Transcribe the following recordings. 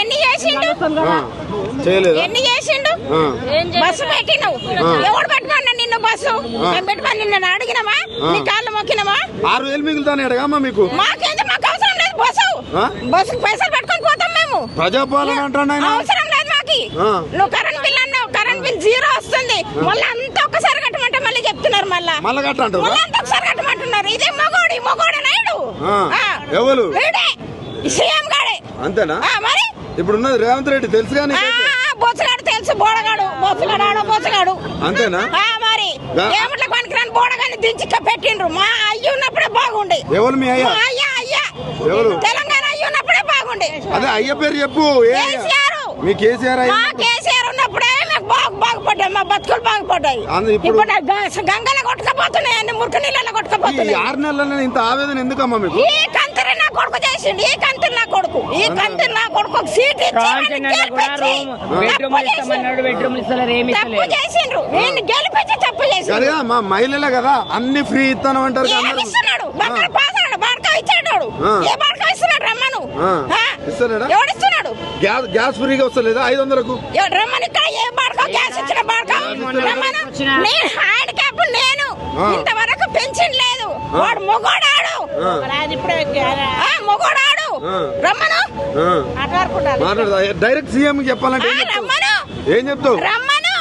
ఎన్ని చేసిండు? ఆ, చేయలేదా? ఎన్ని చేసిండు? ఆ. బస్సు పెట్టినవు. ఎవడు పెట్టమన్నా నిన్ను బస్సు? మేము పెట్టమని నిన్ను అడిగినామా నీ కాళ్ళు మొక్కినామా ఆరు వేలు మిగులుతానే అడగమ్మా మీకు? మాకేంది? మాకు అవసరం లేదు బస్సు. ఆ? బస్సుకు పైసలు పెట్టుకొని పోతాం మేము. ప్రజాపాలన అంటాడు ఆయన. అవసరం లేదు మాకి. నువ్వు కరెంట్ బిల్ అన్నావు. కరెంట్ బిల్ జీరో వస్తుంది. మళ్ళీ అంతా ఒక్కసారి కట్టమంటే మళ్ళీ చెప్తున్నారు మళ్ళా. మళ్ళా కట్ట అంటారు మళ్ళీ అంతా ఒకసారి కట్టమంటున్నారు. ఇదే. ఆ. ఎవరు? వీడే. సీఎం గాడే. అంతేనా? ఆ, మరి? ఇప్పుడు ఉన్నది రేవంత్ రెడ్డి తెలుసు కానీ బొచ్చగాడు తెలుసు బోడగాడు బొచ్చగాడు బొచ్చగాడు అంతేనా? ఆ, మరి. ఆ. ఏమిట్ల పనికిరాని బోడగాని దించి ఇక్క పెట్టిండ్రు? మా అయ్య ఉన్నప్పుడే బాగుండే. ఎవరు మీ అయ్యా? అయ్య అయ్య. ఎవరు? తెలంగాణ అయ్య ఉన్నప్పుడే బాగుండే. అదే అయ్య పేరు చెప్పు. మీ కేసీఆర్ అయ్య మా కేసీఆర్ ఉన్నప్పుడే మేము బాగు బాగుపడ్డాయి మా బతుకులు బాగుపడ్డాయి అందు ఇప్పుడు- గంగలో కొట్టుకపోతున్నాయి అన్ని మురికి నీళ్ళలో ఈ కొట్టుకపోతున్నాయి ఆరు నెలల్లో ఇంత ఆవేదన ఎందుకమ్మా మీకు? ఈ కంతిరి నా కొడుకు చేసిండు ఈ కంతిరి నా కొడుకు. ఈ కంతిరి నా కొడుకు ఒక సీట్ ఇచ్చి వాడిని కావాల్సిన కూడా గెలిపించి రూమ్ బెడ్రూమ్ తప్పు ఇస్తామన్నాడు బెడ్రూమ్ ఇస్తలేరు ఏమి తప్పు ఇస్తలేరు చేసిండ్రు. వీడిని గెలిపించి తప్పు సరేగా మా మహిళలే కదా అన్ని ఫ్రీ ఇస్తాను అంటారు కదా ఏమి అందరూ. ఇస్తున్నాడు? బంగారు పాసాడు బాడకా ఇచ్చాడు ఆ. ఏ బాడకా ఇస్తున్నాడు రమ్మను? ఆ. ఇస్తున్నాడా? గ్యాస్ గ్యాస్ ఫ్రీగా వస్తలేదా? ఐదు వందలకు రమ్మని ఇక్కడ ఏ బాడకా గ్యాస్ ఇచ్చిన బాడకా రమ్మను? నేను. ఇంతవరకు పెన్షన్ లేదు. వాడు మొగోడాడు. రమ్మను. డైరెక్ట్ సీఎం చెప్పాలంటే ఏం చెప్తావు? రమ్మను. ఏం చెప్తావు? రమ్మను.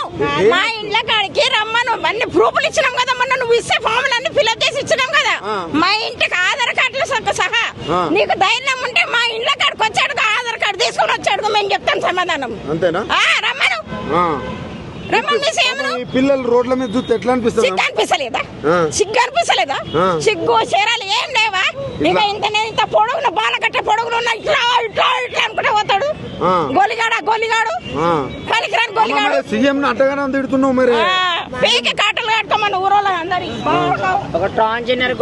మా ఇండ్ల కాడికి రమ్మను. అన్ని ప్రూఫ్లు ఇచ్చినాం కదా మొన్న నువ్వు ఇస్తే ఫామ్లు అన్ని ఫిల్అప్ చేసి ఇచ్చినాం కదా. మా ఇంటికి ఆధార్ కార్డులు సహా-. నీకు ధైర్యం ఉంటే మా ఇండ్ల కాడికి వచ్చాడు ఆధార్ కార్డు తీసుకొని వచ్చాడు మేము చెప్తాం సమాధానం. అంతేనా? ఆ, రమ్మను. పిల్లలు రోడ్ల మీద చూస్తే ఎట్లా అనిపిస్తుంది? సిగ్గు అనిపిస్తలేదా. సిగ్గు అనిపిస్తలేదా. సిగ్గు చీరాలు ఏం లేవా? ఇక ఇంత నేను ఇంత పొడుగున బాల కట్టే పొడుగులు ఉన్నా ఇట్లా ఇట్లా ఇట్లా అనుకుంటే పోతాడు. గోలిగాడా గోలిగాడు? ఆ. పనికిరాని గోలిగాడు. సీఎం అంటగానే తిడుతున్నావు మరి. పీకి కాటలు కట్టుకోమని ఊరోళ్ళ అందరి ఒక ట్రాన్స్జెండర్